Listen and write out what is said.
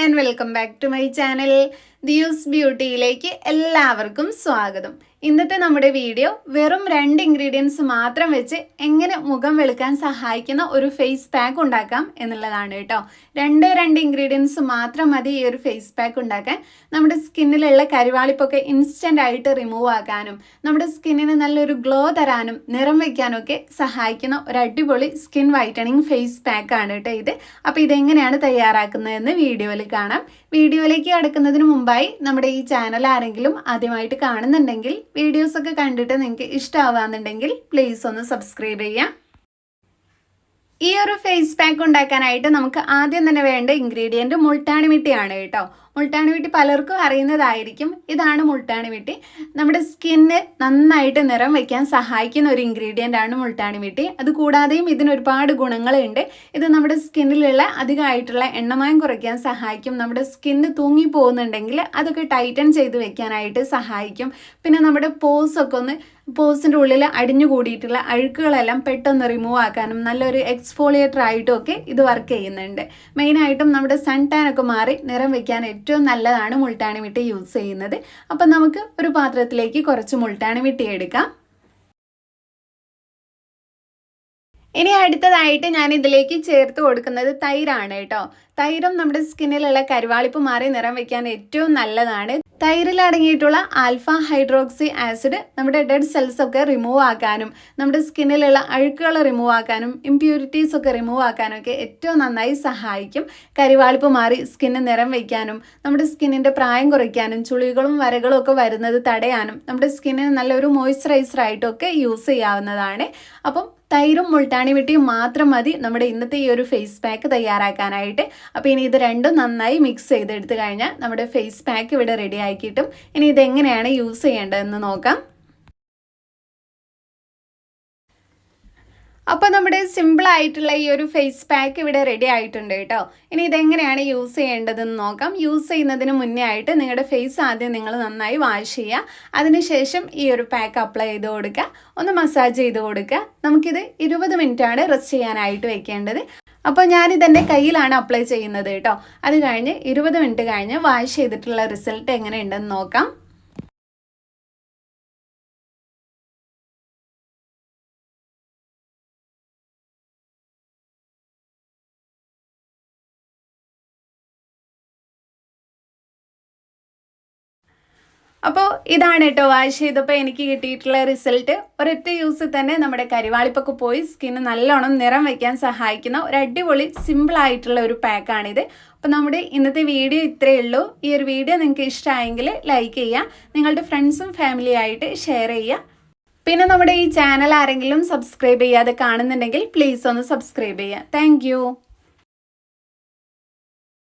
And welcome back to my channel ദിയൂസ് ബ്യൂട്ടിയിലേക്ക് എല്ലാവർക്കും സ്വാഗതം. ഇന്നത്തെ നമ്മുടെ വീഡിയോ വെറും രണ്ട് ഇൻഗ്രീഡിയൻസ് മാത്രം വെച്ച് എങ്ങനെ മുഖം വെളുക്കാൻ സഹായിക്കുന്ന ഒരു ഫേസ് പാക്ക് ഉണ്ടാക്കാം എന്നുള്ളതാണ് കേട്ടോ. രണ്ട് രണ്ട് ഇൻഗ്രീഡിയൻസ് മാത്രം മതി ഈ ഒരു ഫേസ് പാക്ക് ഉണ്ടാക്കാൻ. നമ്മുടെ സ്കിന്നിലുള്ള കരിവാളിപ്പൊക്കെ ഇൻസ്റ്റന്റ് ആയിട്ട് റിമൂവ് ആക്കാനും നമ്മുടെ സ്കിന്നിന് നല്ലൊരു ഗ്ലോ തരാനും നിറം വയ്ക്കാനും ഒക്കെ സഹായിക്കുന്ന ഒരു അടിപൊളി സ്കിൻ വൈറ്റനിങ് ഫേസ് പാക്ക് ആണ് കേട്ടോ ഇത്. അപ്പോൾ ഇതെങ്ങനെയാണ് തയ്യാറാക്കുന്നതെന്ന് വീഡിയോയിൽ കാണാം. വീഡിയോയിലേക്ക് കടക്കുന്നതിന് മുമ്പായി നമ്മുടെ ഈ ചാനൽ ആരെങ്കിലും ആദ്യമായിട്ട് കാണുന്നുണ്ടെങ്കിൽ വീഡിയോസ് ഒക്കെ കണ്ടിട്ട് നിങ്ങൾക്ക് ഇഷ്ടമാവാന്നുണ്ടെങ്കിൽ പ്ലീസ് ഒന്ന് സബ്സ്ക്രൈബ് ചെയ്യാം. ഈ ഒരു ഫേസ് പാക്ക് ഉണ്ടാക്കാനായിട്ട് നമുക്ക് ആദ്യം തന്നെ വേണ്ട ഇൻഗ്രീഡിയന്റ് മുൾട്ടാണി മിട്ടിയാണ് കേട്ടോ. മുൾട്ടാണി മിട്ടി പലർക്കും അറിയുന്നതായിരിക്കും. ഇതാണ് മുൾട്ടാണി മിട്ടി നമ്മുടെ സ്കിന്ന് നന്നായിട്ട് നിറം വയ്ക്കാൻ സഹായിക്കുന്ന ഒരു ഇൻഗ്രീഡിയന്റ് ആണ് മുൾട്ടാണി മിട്ടി അത് കൂടാതെയും ഇതിന് ഒരുപാട് ഗുണങ്ങളുണ്ട്. ഇത് നമ്മുടെ സ്കിന്നിലുള്ള അധികമായിട്ടുള്ള എണ്ണമയം കുറയ്ക്കാൻ സഹായിക്കും. നമ്മുടെ സ്കിന്ന് തൂങ്ങി പോകുന്നുണ്ടെങ്കിൽ അതൊക്കെ ടൈറ്റൻ ചെയ്ത് വെക്കാനായിട്ട് സഹായിക്കും. പിന്നെ നമ്മുടെ പോസൊക്കെ ഒന്ന് പോസിന്റെ ഉള്ളിൽ അടിഞ്ഞു കൂടിയിട്ടുള്ള അഴുക്കുകളെല്ലാം പെട്ടെന്ന് റിമൂവ് ആക്കാനും നല്ലൊരു എക്സ്ഫോളിയേറ്റർ ആയിട്ടും ഒക്കെ ഇത് വർക്ക് ചെയ്യുന്നുണ്ട്. മെയിനായിട്ടും നമ്മുടെ സൺ ടാൻ ഒക്കെ മാറി നിറം വെക്കാൻ ഏറ്റവും നല്ലതാണ് മുൾട്ടാണി മിട്ടി യൂസ് ചെയ്യുന്നത്. അപ്പം നമുക്ക് ഒരു പാത്രത്തിലേക്ക് കുറച്ച് മുൾട്ടാണി മിട്ടി എടുക്കാം. ഇനി അടുത്തതായിട്ട് ഞാൻ ഇതിലേക്ക് ചേർത്ത് കൊടുക്കുന്നത് തൈരാണ് കേട്ടോ. തൈരും നമ്മുടെ സ്കിന്നിലുള്ള കരുവാളിപ്പ് മാറി നിറം വെക്കാൻ ഏറ്റവും നല്ലതാണ്. തൈരിൽ അടങ്ങിയിട്ടുള്ള ആൽഫ ഹൈഡ്രോക്സി ആസിഡ് നമ്മുടെ ഡെഡ് സെൽസ് ഒക്കെ റിമൂവ് ആക്കാനും നമ്മുടെ സ്കിന്നിലുള്ള അഴുക്കുകൾ റിമൂവ് ആക്കാനും ഇമ്പ്യൂരിറ്റീസ് ഒക്കെ റിമൂവ് ആക്കാനും ഒക്കെ ഏറ്റവും നന്നായി സഹായിക്കും. കരിവാളിപ്പ് മാറി സ്കിന്ന് നിറം വയ്ക്കാനും നമ്മുടെ സ്കിന്നിന്റെ പ്രായം കുറയ്ക്കാനും ചുളികളും വരകളും ഒക്കെ വരുന്നത് തടയാനും നമ്മുടെ സ്കിന്നിന് നല്ലൊരു മോയ്സ്ചറൈസർ ആയിട്ടൊക്കെ യൂസ് ചെയ്യാവുന്നതാണ്. അപ്പം തൈരും മുൾട്ടാണി വെട്ടിയും മാത്രം മതി നമ്മുടെ ഇന്നത്തെ ഈ ഒരു ഫേസ് പാക്ക് തയ്യാറാക്കാനായിട്ട്. അപ്പോൾ ഇനി ഇത് രണ്ടും നന്നായി മിക്സ് ചെയ്തെടുത്ത് കഴിഞ്ഞാൽ നമ്മുടെ ഫേസ് പാക്ക് ഇവിടെ റെഡി ആക്കിയിട്ടും ഇനി ഇതെങ്ങനെയാണ് യൂസ് ചെയ്യേണ്ടതെന്ന് നോക്കാം. അപ്പോൾ നമ്മുടെ സിമ്പിൾ ആയിട്ടുള്ള ഈ ഒരു ഫേസ് പാക്ക് ഇവിടെ റെഡി ആയിട്ടുണ്ട് കേട്ടോ. ഇനി ഇതെങ്ങനെയാണ് യൂസ് ചെയ്യേണ്ടതെന്ന് നോക്കാം. യൂസ് ചെയ്യുന്നതിന് മുന്നേ ആയിട്ട് നിങ്ങളുടെ ഫേസ് ആദ്യം നിങ്ങൾ നന്നായി വാഷ് ചെയ്യുക. അതിനുശേഷം ഈ ഒരു പാക്ക് അപ്ലൈ ചെയ്ത് കൊടുക്കുക. ഒന്ന് മസാജ് ചെയ്ത് കൊടുക്കുക. നമുക്കിത് ഇരുപത് ആണ് റെസ്റ്റ് ചെയ്യാനായിട്ട് വെക്കേണ്ടത്. അപ്പോൾ ഞാനിതെന്റെ കയ്യിലാണ് അപ്ലൈ ചെയ്യുന്നത് കേട്ടോ. അത് കഴിഞ്ഞ് ഇരുപത് മിനിറ്റ് കഴിഞ്ഞ് വാഷ് ചെയ്തിട്ടുള്ള റിസൾട്ട് എങ്ങനെയുണ്ടെന്ന് നോക്കാം. അപ്പോൾ ഇതാണ് കേട്ടോ വാഷ് ചെയ്തപ്പോൾ എനിക്ക് കിട്ടിയിട്ടുള്ള റിസൾട്ട്. ഒരൊറ്റ യൂസിൽ തന്നെ നമ്മുടെ കരിവാളിപ്പൊക്കെ പോയി. സ്കിന്ന് നല്ലോണം നിറം വയ്ക്കാൻ സഹായിക്കുന്ന ഒരു അടിപൊളി സിമ്പിളായിട്ടുള്ള ഒരു പാക്കാണിത്. അപ്പോൾ നമ്മുടെ ഇന്നത്തെ വീഡിയോ ഇത്രയേ ഉള്ളൂ. ഈ ഒരു വീഡിയോ നിങ്ങൾക്ക് ഇഷ്ടമായെങ്കിൽ ലൈക്ക് ചെയ്യുക. നിങ്ങളുടെ ഫ്രണ്ട്സും ഫാമിലിയായിട്ട് ഷെയർ ചെയ്യുക. പിന്നെ നമ്മുടെ ഈ ചാനൽ ആരെങ്കിലും സബ്സ്ക്രൈബ് ചെയ്യാതെ കാണുന്നുണ്ടെങ്കിൽ പ്ലീസ് ഒന്ന് സബ്സ്ക്രൈബ് ചെയ്യുക. താങ്ക്